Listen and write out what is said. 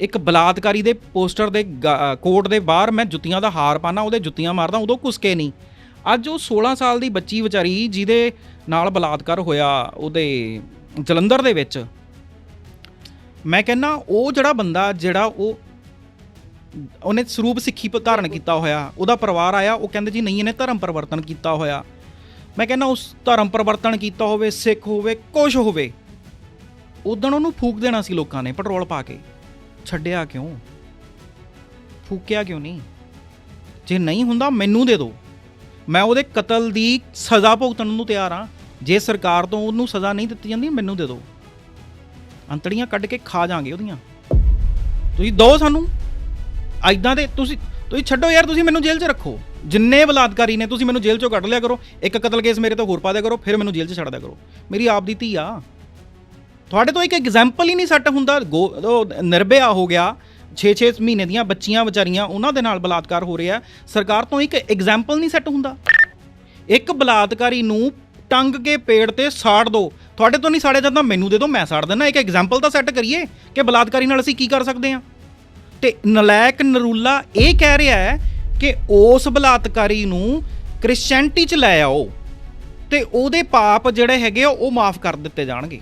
ਇੱਕ ਬਲਾਤਕਾਰੀ ਦੇ ਪੋਸਟਰ ਦੇ ਗਾ- ਕੋਰਟ ਦੇ ਬਾਹਰ ਮੈਂ ਜੁੱਤੀਆਂ ਦਾ ਹਾਰ ਪਾਣਾ ਉਹਦੇ ਜੁੱਤੀਆਂ ਮਾਰਦਾ, ਉਦੋਂ ਕੁਸਕੇ ਨਹੀਂ। ਅੱਜ ਉਹ 16 ਸਾਲ ਦੀ ਬੱਚੀ ਵਿਚਾਰੀ, ਜਿਹਦੇ ਨਾਲ ਬਲਾਤਕਾਰ ਹੋਇਆ ਉਹਦੇ ਜਲੰਧਰ ਦੇ ਵਿੱਚ। ਮੈਂ ਕਹਿੰਨਾ, ਉਹ ਜਿਹੜਾ ਬੰਦਾ, ਜਿਹੜਾ ਉਹ, ਉਹਨੇ ਸਰੂਪ ਸਿੱਖੀ ਧਾਰਨ ਕੀਤਾ ਹੋਇਆ, ਉਹਦਾ ਪਰਿਵਾਰ ਆਇਆ, ਉਹ ਕਹਿੰਦੇ ਜੀ ਨਹੀਂ, ਇਹਨੇ ਧਰਮ ਪਰਿਵਰਤਨ ਕੀਤਾ ਹੋਇਆ। ਮੈਂ ਕਹਿੰਦਾ ਉਸ ਧਰਮ ਪਰਿਵਰਤਨ ਕੀਤਾ ਹੋਵੇ, ਸਿੱਖ ਹੋਵੇ ਕੁਝ ਹੋਵੇ ਉਦੋਂ ਉਹਨੂੰ ਫੂਕ ਦੇਣਾ ਸੀ ਲੋਕਾਂ ਨੇ, ਪੈਟਰੋਲ ਪਾ ਕੇ। ਛੱਡਿਆ ਕਿਉਂ? ਫੂਕਿਆ ਕਿਉਂ ਨਹੀਂ? ਜੇ ਨਹੀਂ ਹੁੰਦਾ ਮੈਨੂੰ ਦੇ ਦਿਓ। ਮੈਂ ਉਹਦੇ ਕਤਲ ਦੀ ਸਜ਼ਾ ਭੁਗਤਣ ਨੂੰ ਤਿਆਰ ਹਾਂ। ਜੇ ਸਰਕਾਰ ਤੋਂ ਉਹਨੂੰ ਸਜ਼ਾ ਨਹੀਂ ਦਿੱਤੀ ਜਾਂਦੀ, ਮੈਨੂੰ ਦੇ ਦਿਓ। ਅੰਤੜੀਆਂ ਕੱਢ ਕੇ ਖਾ ਜਾਾਂਗੇ ਉਹਦੀਆਂ। ਤੁਸੀਂ ਦੋ ਸਾਨੂੰ। ਐਦਾਂ ਦੇ ਤੁਸੀਂ ਤੁਸੀਂ ਛੱਡੋ ਯਾਰ, ਤੁਸੀਂ ਮੈਨੂੰ ਜੇਲ੍ਹ 'ਚ ਰੱਖੋ। ਜਿੰਨੇ ਬਲਾਤਕਾਰੀ ਨੇ, ਤੁਸੀਂ ਮੈਨੂੰ ਜੇਲ੍ਹ 'ਚੋਂ ਕੱਢ ਲਿਆ ਕਰੋ। ਇੱਕ ਕਤਲ ਕੇਸ ਮੇਰੇ ਤੋਂ ਹੋਰ ਪਾ ਦਿਆ ਕਰੋ, ਫਿਰ ਮੈਨੂੰ ਜੇਲ੍ਹ 'ਚ ਛੱਡ ਦਿਆ ਕਰੋ। ਮੇਰੀ ਆਪ ਦੀ ਧੀ ਆ। ਤੁਹਾਡੇ ਤੋਂ ਇੱਕ ਐਗਜ਼ਾਮਪਲ ਹੀ ਨਹੀਂ ਸੈੱਟ ਹੁੰਦਾ। ਗੋ- ਉਹ ਨਿਰਭਇਆ ਹੋ ਗਿਆ। 6-6 ਮਹੀਨੇ ਦੀਆਂ ਬੱਚੀਆਂ, ਵਿਚਾਰੀਆਂ, ਉਹਨਾਂ ਦੇ ਨਾਲ ਬਲਾਤਕਾਰ ਹੋ ਰਿਹਾ। ਸਰਕਾਰ ਤੋਂ ਇੱਕ ਐਗਜ਼ਾਮਪਲ ਨਹੀਂ ਸੈੱਟ ਹੁੰਦਾ। ਇੱਕ ਬਲਾਤਕਾਰੀ ਨੂੰ ਟੰਗ ਕੇ ਪੇੜ ਤੇ ਸਾੜ ਦੋ। ਤੁਹਾਡੇ ਤੋਂ ਨਹੀਂ ਸਾੜਿਆ ਜਾਂਦਾ, ਮੈਨੂੰ ਦੇ ਦਿਓ ਮੈਂ ਸਾੜ ਦਿੰਦਾ। ਇੱਕ ਐਗਜ਼ਾਮਪਲ ਤਾਂ ਸੈੱਟ ਕਰੀਏ ਕਿ ਬਲਾਤਕਾਰੀ ਨਾਲ ਅਸੀਂ ਕੀ ਕਰ ਸਕਦੇ ਹਾਂ। ਤੇ ਨਲਾਇਕ ਨਰੂਲਾ ਇਹ ਕਹਿ ਰਿਹਾ ਹੈ ਕਿ ਉਸ ਬਲਾਤਕਾਰੀ ਨੂੰ ਕ੍ਰਿਸਚੀਅਨਟੀ ਚ ਲੈ ਆਓ ਤੇ ਉਹਦੇ ਪਾਪ ਜਿਹੜੇ ਹੈਗੇ ਆ, ਉਹ ਮਾਫ ਕਰ ਦਿੱਤੇ ਜਾਣਗੇ।